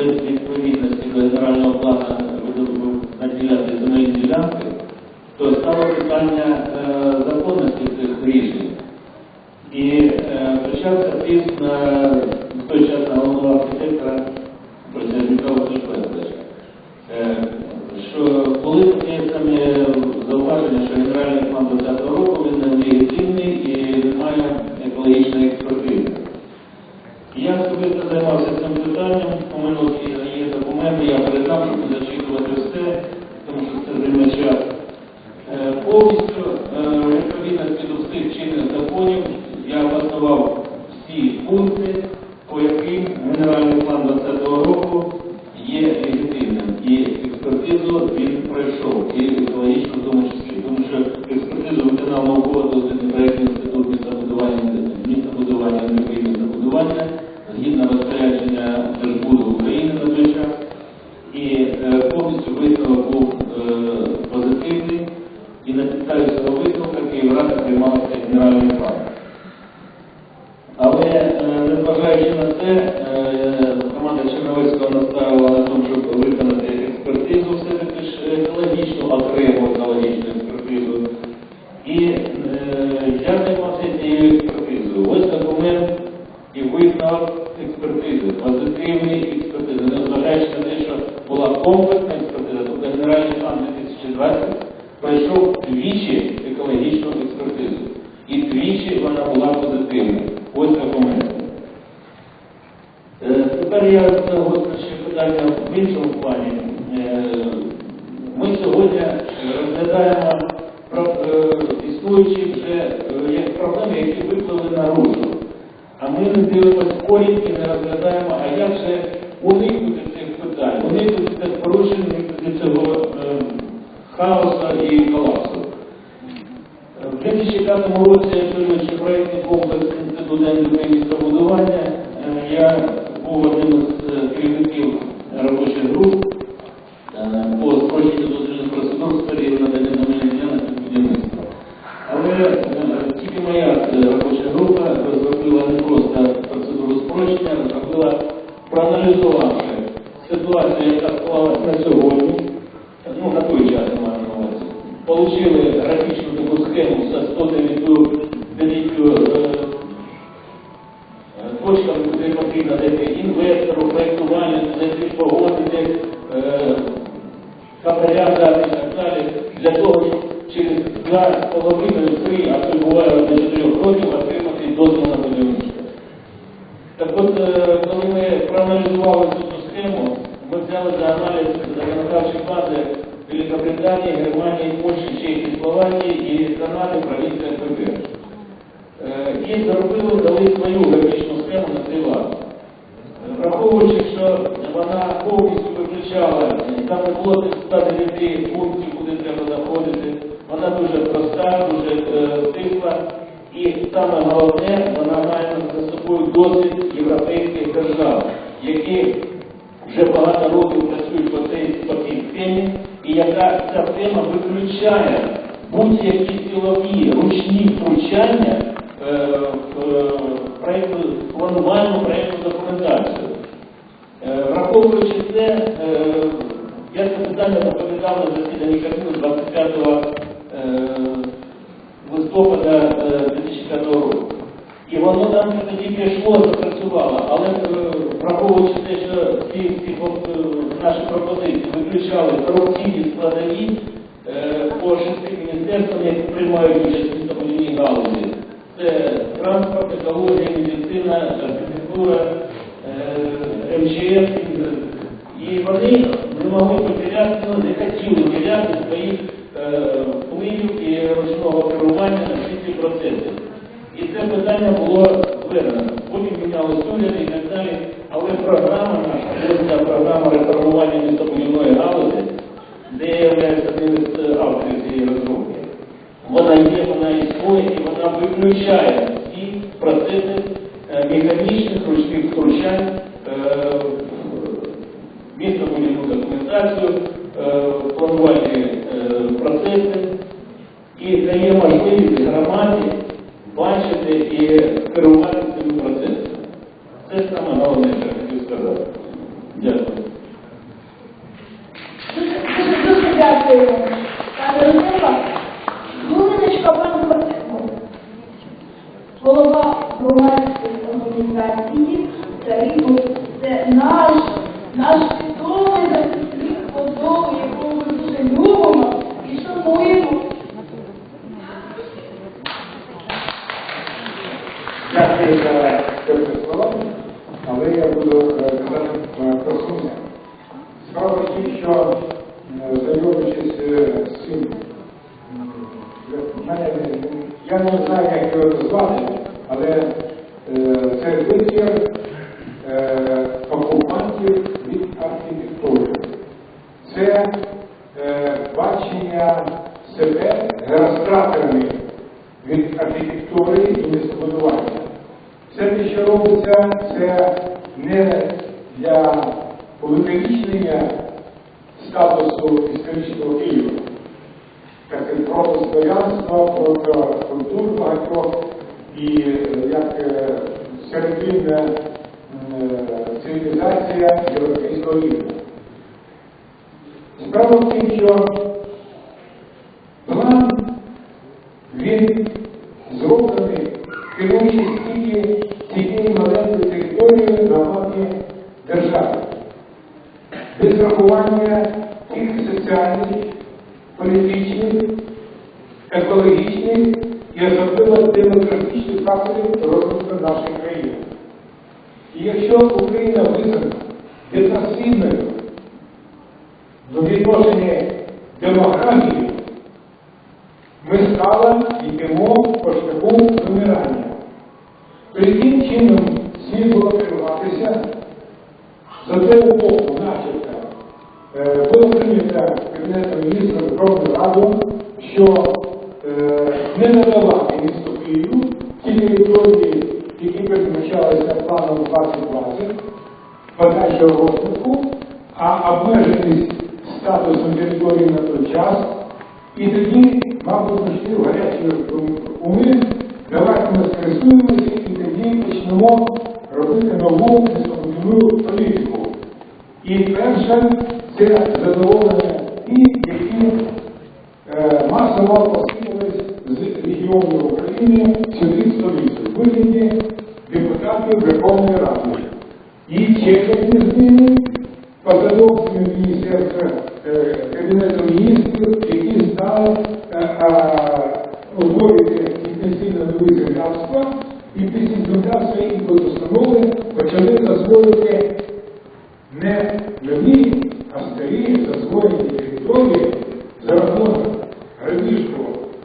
без відповідності до генерального плану наділяти земельні ділянки, то стало питання е, законності цих рішень. І е, почався тиск на займався цим питанням, мене є- документи, я передам, щоб не зачитувати все, тому що це займе час. Е, Повністю е, відповідності до всіх чинних законів я обоснував всі пункти, по яким генеральний план питання в іншому плані. Е, Ми сьогодні розглядаємо е, існуючі вже е, як проблеми, які виплили наружу. А ми не дивимося корінь і не розглядаємо, а як же уникнути цих питань, уникнути ситуацію, яка склалась на сьогодні, ну, на той час маю на увазі, получили графічну таку схему за 109 точками, куди потрібно дати інвестору, проєктувальнику, знайти погодити, е, хабаря дати і так далі, для того, щоб через 2,5-3, а це буває до 4 років, отримати дозвіл на будівництво. Так от, е, коли ми проаналізували цю взяли за аналіз законодавчої бази Великобританії, Германії, Польщі, Чехії, Словакії і Канади, провінція КБ. Е, І зробили, дали свою графічну схему на цей лад. Е, Враховуючи, що вона повністю виключала, там не було тих 109 пунктів, куди треба заходити, вона дуже проста, дуже е. І саме головне, вона має за собою досвід європейських держав, які вже багато років працюють по цій, по цій схемі, і яка ця схема виключає будь-які силові ручні втручання е, в е, проєкту, планувальну проєктну документацію. Е, Враховуючи це, е, я це питання доповідав на засіданні Кабміну 25 е, листопада е, 2005 року. І воно там тоді пішло, запрацювало, але е, враховуючи те, що всі, всі е, наші пропозиції виключали корупційні складові е, по шести міністерствам, які приймають участь в містобудівній галузі. Це транспорт, екологія, медицина, архітектура, е, МЧС. І вони не могли потеряти, ну, не хотіли теряти своїх е, впливів і ручного керування на всі ці процеси. І це питання було введено. Потім мінялися уряди і так далі. Але програма наша, програма реформування містобудівної галузі, де являюся одним з авторів цієї розробки, вона є, вона існує і вона виключає всі процеси е, механічних ручних втручань е, містобудівну документацію, е, планувальні е, процеси і дає можливість громаді бачити і керувати цими процесами. Це саме головне, що я хотів сказати. Дякую. Дуже Руденко. Хвилиночка, пан Костенко. Голова громадської організації я не знаю, як його звати, але е, це витвір е, окупантів від архітектури. Це е, бачення себе геростраторами від архітектури і містобудування. Все те, що робиться, це не для увековічнення статусу історичного Києва, так і проти славянства, проти культур багатьох і е, як е, серединна е, цивілізація європейського рівня. Справа в тім, що план він політичних, екологічних і особливо демократичних факторів розвитку нашої країни. І якщо Україна визнана геноцидною в відношенні демографії, ми стали йдемо по шляху вимирання. То яким чином слід було керуватися за те умову, начебто, е, було прийнято Кабінетом міністрів що е, не надавати місту Києву ті території, які передбачалися планом 2020, подальшого розвитку, а обмеженість статусом території на той час. І тоді, мабуть, пішли в гарячі уми, давайте ми скористуємося і тоді почнемо робити нову містобудівну політику. І перше, це задоволення ті, які е, масово посилились з регіонів України сюди в столицю, вигляді депутатів Верховної Ради. І чекати з ними посадовцями Міністерства е, Кабінету міністрів, які стали утворити інтенсивне нове законодавство, і після законодавства і постанови почали дозволити не нові